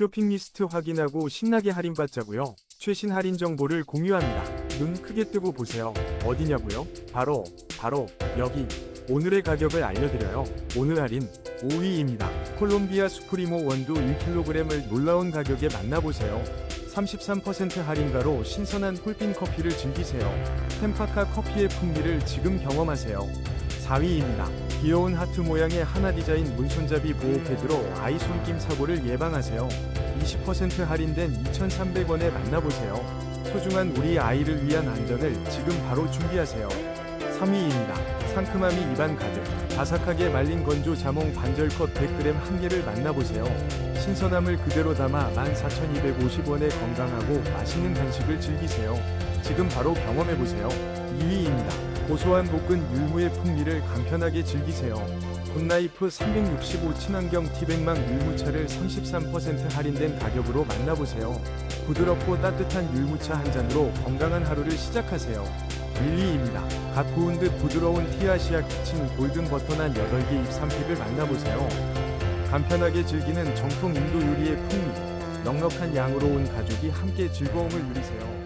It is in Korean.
쇼핑 리스트 확인하고 신나게 할인받자고요. 최신 할인 정보를 공유합니다. 눈 크게 뜨고 보세요. 어디냐고요? 바로 바로 여기 오늘의 가격을 알려드려요. 오늘 할인 5위입니다. 콜롬비아 수프리모 원두 1kg을 놀라운 가격에 만나보세요. 33% 할인가로 신선한 홀빈 커피를 즐기세요. 템파카 커피의 풍미를 지금 경험하세요. 4위입니다. 귀여운 하트 모양의 하나 디자인 문손잡이 보호 패드로 아이 손김 사고를 예방하세요. 20% 할인된 2,300원에 만나보세요. 소중한 우리 아이를 위한 안전을 지금 바로 준비하세요. 3위입니다. 상큼함이 입안 가득, 바삭하게 말린 건조 자몽 반절컵 100g 한 개를 만나보세요. 신선함을 그대로 담아 14,250원에 건강하고 맛있는 간식을 즐기세요. 지금 바로 경험해보세요. 2위입니다. 고소한 볶은 율무의 풍미를 간편하게 즐기세요. 굿나이프 365 친환경 티백망 율무차를 33% 할인된 가격으로 만나보세요. 부드럽고 따뜻한 율무차 한 잔으로 건강한 하루를 시작하세요. 1위입니다. 갓 구운 듯 부드러운 티아시아 키친 골든 버터난 8개 입삼팩을 만나보세요. 간편하게 즐기는 정통 인도 요리의 풍미, 넉넉한 양으로 온 가족이 함께 즐거움을 누리세요.